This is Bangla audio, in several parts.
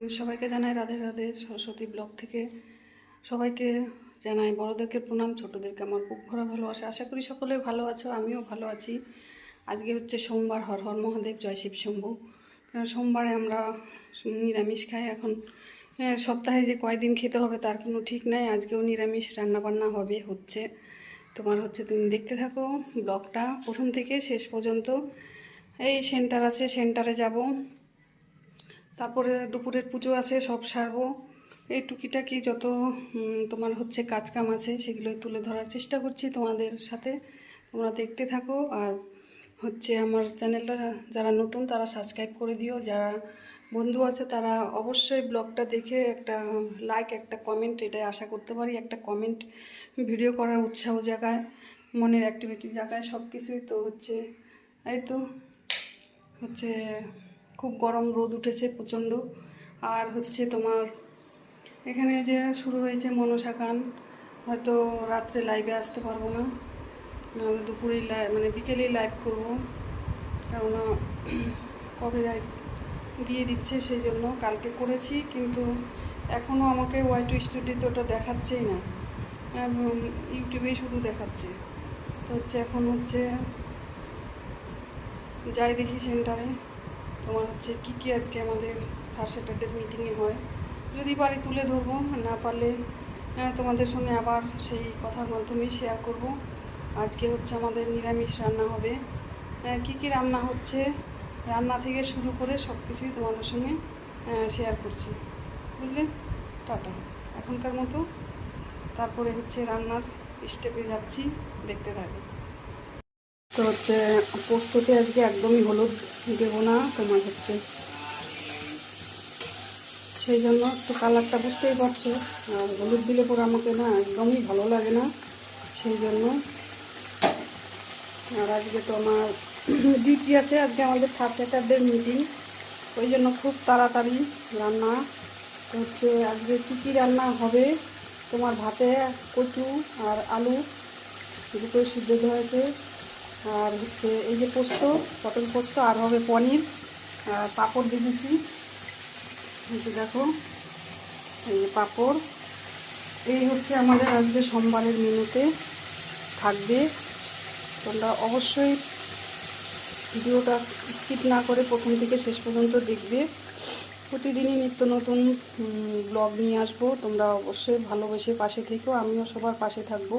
সবাইকে জানাই রাধে রাধে সরস্বতী ব্লগ থেকে। সবাইকে জানাই, বড়োদেরকে প্রণাম, ছোটোদেরকে আমার বুক ভরা ভালোবাসা। আশা করি সকলে ভালো আছো, আমিও ভালো আছি। আজকে হচ্ছে সোমবার, হর হর মহাদেব, জয় শিব শম্ভু। সোমবারে আমরা নিরামিষ খাই এখন। সপ্তাহে যে কয়দিন খেতে হবে তার কোনো ঠিক নাই। আজকেও নিরামিষ, রান্নাবান্না হবে, হচ্ছে। তোমার হচ্ছে তুমি দেখতে থাকো ব্লগটা। প্রথম থেকে শেষ পর্যন্ত। এই সেন্টার আছে, সেন্টারে যাব। তারপরে দুপুরের পুজো আছে, সব সারবো। এই টুকিটাকি যত তোমার হচ্ছে কাজ কাম আছে সেগুলো তুলে ধরার চেষ্টা করছি তোমাদের সাথে। তোমরা দেখতে থাকো। আর হচ্ছে আমার চ্যানেলটা যারা নতুন, তারা সাবস্ক্রাইব করে দিও। যারা বন্ধু আছে, তারা অবশ্যই ব্লগটা দেখে একটা লাইক একটা কমেন্ট এটাই আশা করতে পারি। একটা কমেন্ট ভিডিও করার উৎসাহ জায়গায় মনের অ্যাক্টিভিটি জায়গায় সব কিছুই তো হচ্ছে, এই তো, হচ্ছে খুব গরম রোদ উঠেছে প্রচণ্ড। আর হচ্ছে তোমার এখানে যে শুরু হয়েছে মনসা গান, হয়তো রাত্রে লাইভে আসতে পারব না। দুপুরেই লাইভ মানে বিকেলেই লাইভ করব। কবে লাইভ দিয়ে দিচ্ছে সেই জন্য কালকে করেছি, কিন্তু এখনও আমাকে ওয়াই টু স্টুডিওতে ওটা দেখাচ্ছেই না। ইউটিউবেই শুধু দেখাচ্ছে। তো হচ্ছে এখন হচ্ছে যাই দেখি সেন্টারে। তোমার হচ্ছে কী কী আজকে আমাদের থার্ড স্যাটারডের মিটিংয়ে হয়? যদি পারি তুলে ধরবো না পারলে তোমাদের সঙ্গে আবার সেই কথার মাধ্যমে শেয়ার করব। আজকে হচ্ছে আমাদের নিরামিষ রান্না হবে। কী কী রান্না হচ্ছে, রান্না থেকে শুরু করে সব কিছুই তোমাদের সঙ্গে শেয়ার করছি। বুঝলে? টাটা। এখনকার মতো তারপরে হচ্ছে রান্নার স্টেপে যাচ্ছি, দেখতে থাকো। তো হচ্ছে পোস্ততে আজকে একদমই হলুদ দেবো না, তোমার হচ্ছে সেই জন্য একটু কালারটা বুঝতেই পারছ। আর হলুদ দিলে পরে আমাকে না একদমই ভালো লাগে না, সেই জন্য। আর আজকে তো আমার ডিউটি আছে, আজকে আমাদের থার্ড স্যাটারডে মিটিং, ওই জন্য খুব তাড়াতাড়ি রান্না হচ্ছে আজকে কী কী রান্না হবে? তোমার ভাতে কচু আর আলু দুটোই সিদ্ধ হয়েছে। আর হচ্ছে এই যে পোস্ত, পটল পোস্ত, আর হবে পনির, আর পাঁপড় দিয়েছি হচ্ছে দেখো, এই পাঁপড়। এই হচ্ছে আমাদের আজকে সোমবারের মেনুতে থাকবে। তোমরা অবশ্যই ভিডিওটা স্কিপ না করে প্রথম থেকে শেষ পর্যন্ত দেখবে। প্রতিদিনই নিত্য নতুন ব্লগ নিয়ে আসব। তোমরা অবশ্যই ভালোবেসে পাশে থেকো। আমিও সবার পাশে থাকব।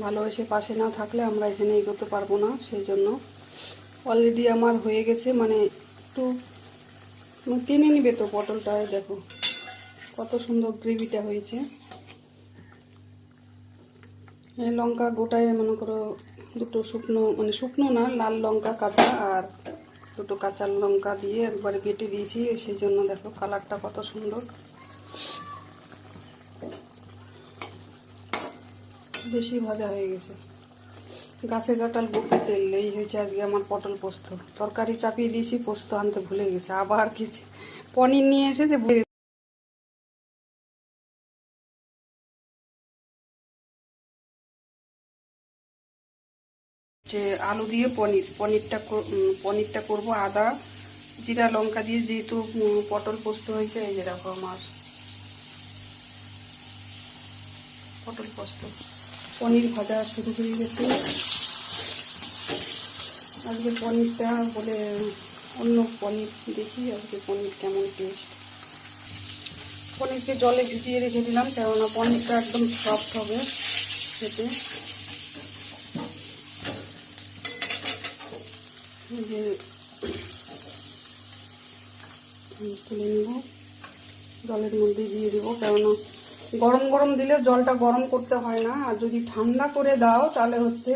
ভালোবেসে পাশে না থাকলে আমরা এখানে এগোতে পারব না সেই জন্য অলরেডি আমার হয়ে গেছে মানে একটু টেনে নিবে তো পটলটায় দেখো, কত সুন্দর গ্রেভিটা হয়েছে। লঙ্কা গোটায়, মনে করো, দুটো শুকনো মানে শুকনো না, লাল লঙ্কা, কাঁচা আর দুটো কাঁচা লঙ্কা দিয়ে একবারে বেটে দিয়েছি সেই জন্য দেখো কালারটা কত সুন্দর। বেশি ভাজা হয়ে গেছে। গাছে কাটাল গোপে তেল, এই হয়েছে আজকে আমার পটল পোস্ত। তরকারি চাপিয়ে দিয়েছি, পোস্ত আনতে ভুলে গেছে। আবার কিছু পনির নিয়ে এসেছে, ভুলে যে আলু দিয়ে পনির, পনিরটা পনিরটা করব আদা, জিরা লঙ্কা দিয়ে যেহেতু পটল পোস্ত হয়েছে, এই যে দেখো আমার পটল পোস্ত। পনির ভাজা শুরু হয়ে গেছে। আজকে পনিরটা বলে অন্য পনির দেখি, আজকে পনির কেমন টেস্ট পনিরকে জলে ভিজিয়ে রেখে দিলাম, কেননা পনিরটা একদম সফট হবে খেতে। যে তুলে নেব। জলের মধ্যে দিয়ে দেবো, কেননা গরম গরম দিলে জলটা গরম করতে হয় না। আর যদি ঠান্ডা করে দাও, তাহলে হচ্ছে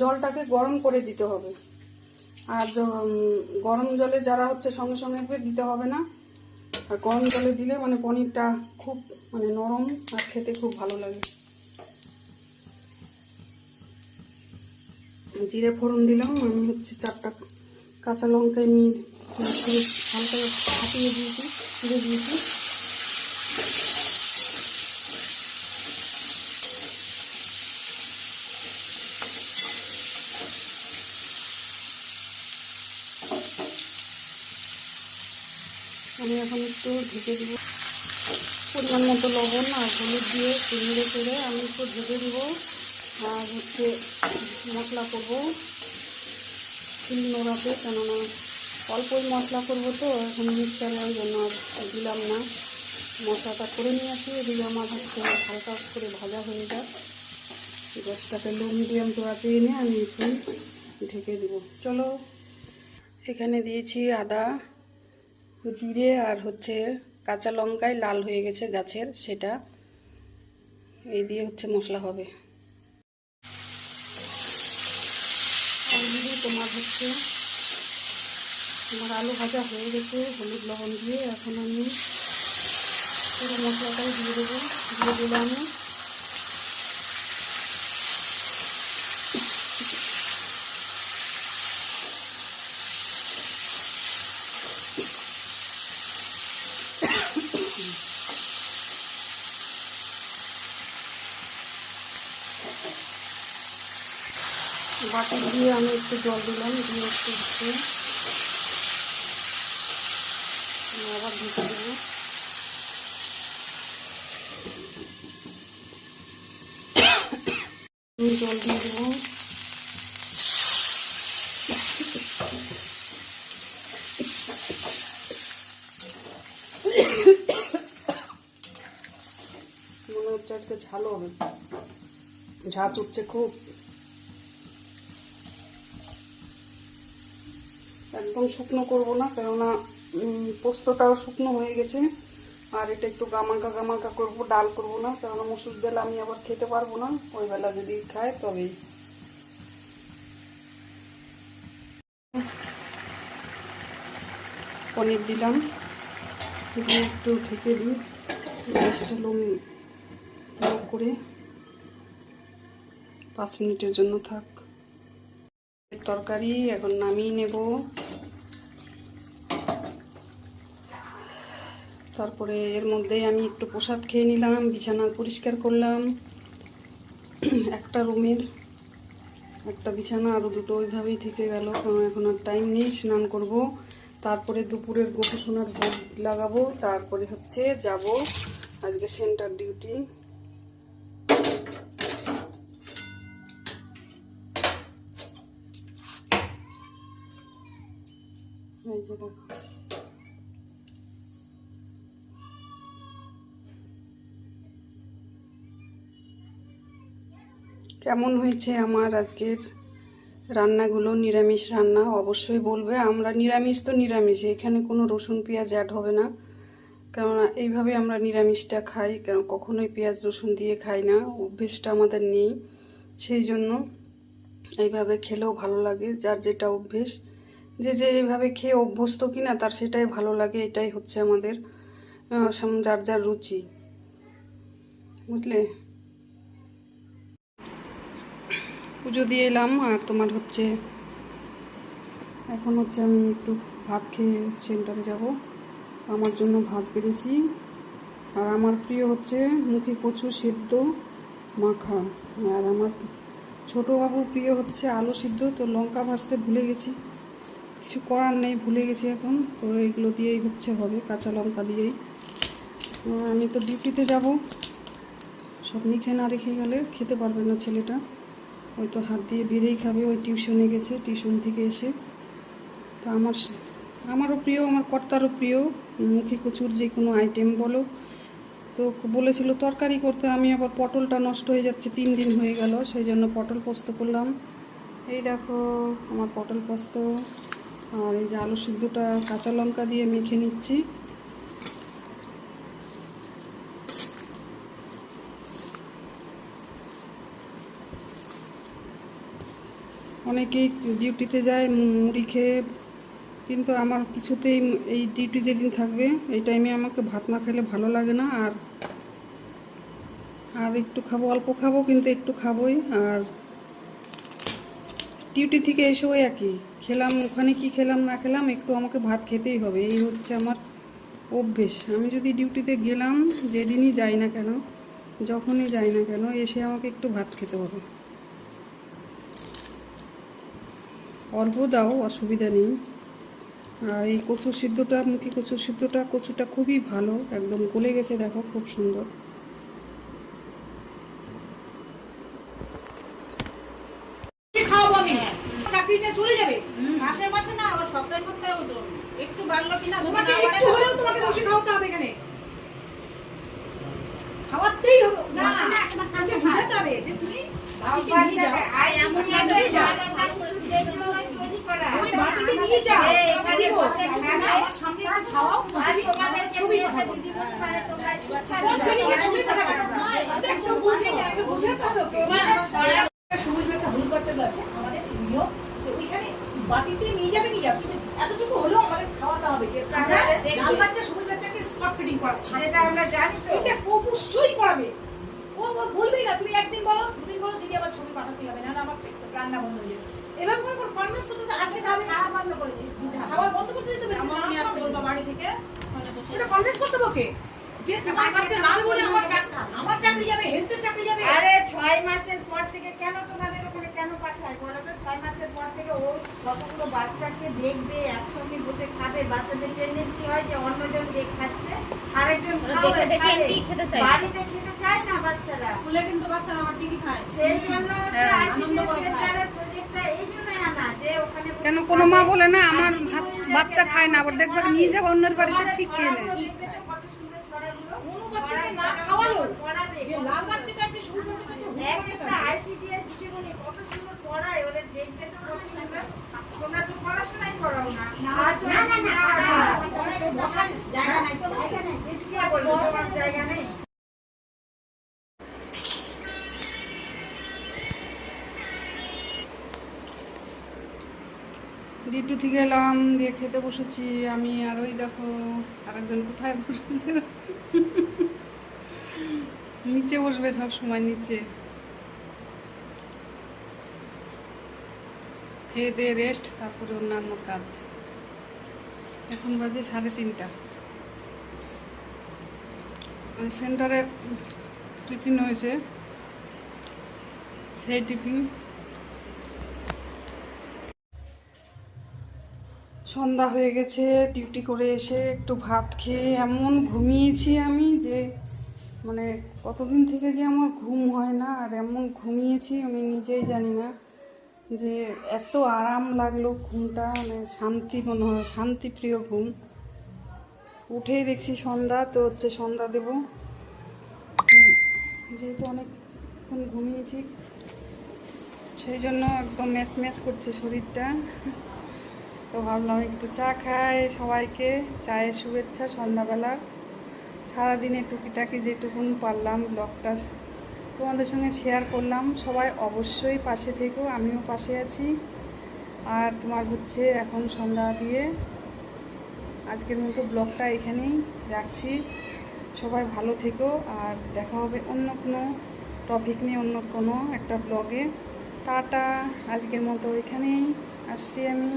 জলটাকে গরম করে দিতে হবে। আর গরম জলে যারা হচ্ছে সঙ্গে সঙ্গে দিয়ে দিতে হবে না। আর গরম জলে দিলে মানে পনিরটা খুব মানে নরম আর খেতে খুব ভালো লাগে। জিরে ফোড়ন দিলাম, আমি হচ্ছে চারটা কাঁচা লঙ্কা এমনি হালকা ফাটিয়ে দিয়েছি ছিঁড়ে দিয়েছি আমি এখন একটু ঢেকে দিব। পরিমাণ মতো লবণ আর হলুদ দিয়ে নেড়ে করে আমি একটু ঢেকে দিব। আর হচ্ছে মশলা করব। শিল নোড়াতে, কেননা অল্পই মশলা করব তো, এখন মিক্সারের জন্য আর দিলাম না। মশলাটা করে নিয়ে আসি, এদিকে আমার হচ্ছে হালকা করে ভাজা হয়ে যাক। গ্যাসটাকে লো মিডিয়াম তো আছে এনে আমি একটু ঢেকে দেবো। চলো, এখানে দিয়েছি আদা। জিরে আর হচ্ছে কাঁচা লঙ্কায় লাল হয়ে গেছে গাছের সেটা। এই দিয়ে হচ্ছে মশলা হবে। তোমার হচ্ছে তোমার আলু ভাজা হয়ে গেছে, হলুদ লবণ দিয়ে। এখন আমি পুরো মশলাটাই দিয়ে দেবো, দিয়ে দিলাম। বাটি দিয়ে আমি একটু জল দিলাম, দিয়ে একটু হচ্ছে আবার ঢুকে দেবো। জল দিয়ে দেবো। মনে হচ্ছে আজকে ঝাল হবে। ঝাঁচ উঠছে খুব। একদম শুকনো করব না, কেননা পোস্তটাও শুকনো হয়ে গেছে। আর এটা একটু গামাকা গামাকা করব, ডাল করব না, কেননা মুসুর ডাল আমি আবার খেতে পারব না, ওই বেলা যদি খায় তবেই। পনির দিলাম একটু ঢেকে দিই করে। পাঁচ মিনিটের জন্য থাক। তরকারি, এখন নামিয়ে নেব। তারপরে এর মধ্যে আমি একটু প্রসাদ খেয়ে নিলাম, বিছানা পরিষ্কার করলাম। একটা রুমের একটা বিছানা আরও দুটো ওইভাবেই থেকে গেল, কারণ এখন আর টাইম নেই, স্নান করব। তারপরে দুপুরের গোপু সোনার ভোগ লাগাবো, তারপরে হচ্ছে যাব আজকে সেন্টার ডিউটি যে দেখো কেমন হয়েছে আমার আজকের রান্নাগুলো? নিরামিষ রান্না অবশ্যই বলবে। আমরা নিরামিষ তো নিরামিষ, এখানে কোনো রসুন, পেঁয়াজ অ্যাড হবে না। কেননা এইভাবে আমরা নিরামিষটা খাই, কেন কখনোই পেঁয়াজ, রসুন দিয়ে খাই না, অভ্যেসটা আমাদের নেই। সেই জন্য এইভাবে খেলেও ভালো লাগে, যার যেটা অভ্যেস। যে যে এইভাবে খেয়ে অভ্যস্ত কিনা তার সেটাই ভালো লাগে, এটাই হচ্ছে আমাদের যার যার রুচি। বুঝলে? পুজো দিয়ে এলাম, আর তোমার হচ্ছে, এখন হচ্ছে আমি একটু ভাত খেয়ে সেন্টারে যাব। আমার জন্য ভাত পেরেছি আর আমার প্রিয় হচ্ছে মুখে কচু সেদ্ধ মাখা। আর আমার ছোট বাবুর প্রিয় হচ্ছে আলু সিদ্ধ, তো লঙ্কা ভাজতে ভুলে গেছি। কিছু করার নেই, ভুলে গেছি এখন। তো এগুলো দিয়েই হচ্ছে হবে, কাঁচা লঙ্কা দিয়েই। আমি তো ডিউটিতে যাব। সব মেখে না রেখে গেলে খেতে পারবে না ছেলেটা। ওই তো হাত দিয়ে বেড়েই খাবে, ওই টিউশনে গেছে, টিউশন থেকে এসে। তো আমার আমারও প্রিয়, আমার কর্তারও প্রিয়। মুখে কচুর যে কোনো আইটেম বলো। তো বলেছিল তরকারি করতে, আমি আবার পটলটা নষ্ট হয়ে যাচ্ছে, তিন দিন হয়ে গেল। সেই জন্য পটল পোস্ত করলাম। এই দেখো, আমার পটল পোস্ত। আর এই যে আলু সিদ্ধটা কাঁচা লঙ্কা দিয়ে মেখে নিচ্ছি। অনেকেই ডিউটিতে যায় মুড়ি খেয়ে, কিন্তু আমার কিছুতেই এই ডিউটি যেদিন থাকবে, এই টাইমে আমাকে ভাত না খেলে ভালো লাগে না। আর আর একটু খাব, অল্প খাব, কিন্তু একটু খাবোই। আর ডিউটি থেকে এসেও একই। খেলাম, ওখানে কি খেলাম, না খেলাম, একটু আমাকে ভাত খেতেই হবে। এই হচ্ছে আমার অভ্যেস। আমি যদি ডিউটিতে গেলাম, যেদিনই যাই না কেন, যখনই যাই না কেন, এসে আমাকে একটু ভাত খেতে হবে। অল্প দাও অসুবিধা নেই। আর এই কচু সিদ্ধটা, মুখী কচু সিদ্ধটা, কচুটা খুবই ভালো, একদম গলে গেছে, দেখো, খুব সুন্দর খাওয়াবো আমি নিয়ে চলে যাবে? মাসে মাসে না আবার সপ্তাহে সপ্তাহে হতো। একটু বাড়লো কিনা তোমাকে একটু হলেও তোমাকে বসে খাওয়াতে হবে এখানে। খাওয়াতেই হবে না তোমাকে বুঝাতে হবে যে তুমি বাড়িতে নিয়ে যাও নিয়ে যাও তুমি বাড়িতে নিয়ে যাও দিব। আমার সামনে একটু খাওয়াও ছবি পাঠাবো ছবি পাঠাবো দেখো বুঝি না এগুলো বুঝাতে হবে ওকে সবুজ বাচ্চা হলুদ বাচ্চাগুলো আছে আমাদের নিয়ম তো ওইখানে বাটিতে নিয়ে যাবে নিয়ে যাবে কিন্তু এতটুকু হলেও আমাদের খাওয়াতে হবে যে আমরা লাল বাচ্চা সবুজ বাচ্চাকে স্পট ফিডিং করাচ্ছি সেটা আমরা জানি তো এটা অবশ্যই করাবে। ও বলবেই না তুমি একদিন বলো দুদিন বলো দিদি আবার ছবি পাঠাতে হবে না আমার রান্না বন্ধ হয়ে যাবে। এবার করে করে কনভিন্স করতে হবে, খাবে খাওয়া বন্ধ করে দিতে খাওয়া বন্ধ করতে দিতে হবে আমার বলবা বাড়ি থেকে। এটা কনভিন্স করতে হবে যে তোমার বাচ্চা লাল বলে আমার চাকরি আমার চাকরি যাবে হেলথের চাকরি যাবে। আরে ছয় মাসের পর থেকে কেন ওখানে কেন পাঠায়? বলো তো ছয় মাসের পর থেকে ও কতগুলো বাচ্চাকে দেখবে একসঙ্গে বসে খাবে বাচ্চাদের টেন্ডেন্সি হয় যে অন্যজন যে খাচ্ছে আরেকজন। বাড়িতে খেতে চায় না বাচ্চারা? স্কুলে কিন্তু বাচ্চারা আমার ঠিকই খায়। সেই জন্য হ্যাঁ, কেন কোনো মা বলে না আমার বাচ্চা খায় না আবার দেখবে নিয়ে যাব অন্যের বাড়িতে ঠিক খেয়ে নেয়। কোনো বাচ্চাকে খাওয়ালো যে লাল বাচ্চাটা আছে সবুজ বাচ্চাটা আছে হলুদ এক বাচ্চাটা একটা আছে। ICDS দিদিমণি কত সুন্দর পড়ায়, ওদের দেখবে তো কত সুন্দর। তোমরা তো পড়াশোনাই করাও না। আসো না, না, না, একদিন না, আমার না, না, বসার জায়গা নাই তো, জায়গা নাই। কি বলব, তোমার দিয়ে খেতে বসেছি, আমি আর ওই দেখো আরেকজন কোথায় বসে নিচে বসবে সব সময় নিচে। খেয়ে দিয়ে রেস্ট তারপরে অন্যান্য কাজ। এখন বাজে সাড়ে তিনটা। সেন্টারে টিফিন হয়েছে। সেই টিফিন। সন্ধ্যা হয়ে গেছে, ডিউটি করে এসে একটু ভাত খেয়ে এমন ঘুমিয়েছি আমি যে মানে কতদিন থেকে যে আমার ঘুম হয় না, আর এমন ঘুমিয়েছি আমি নিজেই জানি না যে এত আরাম লাগল ঘুমটা মানে শান্তি মনে হয়, শান্তিপ্রিয় ঘুম। উঠেই দেখছি সন্ধ্যা, তো হচ্ছে সন্ধ্যা দেব। যেহেতু অনেকক্ষণ ঘুমিয়েছি, সেই জন্য একদম ম্যাচ ম্যাচ করছে শরীরটা। তো ভাবলাম একটু চা খাই সবাইকে, চায়ের শুভেচ্ছা সন্ধ্যাবেলা। সারাদিনে টুকিটাকি যেটুকুন পারলাম ব্লগটা তোমাদের সঙ্গে শেয়ার করলাম। সবাই অবশ্যই পাশে থেকো, আমিও পাশে আছি। আর তোমার হচ্ছে এখন সন্ধ্যা দিয়ে আজকের মতো ব্লগটা এখানেই রাখছি। সবাই ভালো থেকো আর দেখা হবে অন্য কোনো টপিক নিয়ে, অন্য কোনো একটা ব্লগে টাটা, আজকের মতো এখানেই আসছি আমি।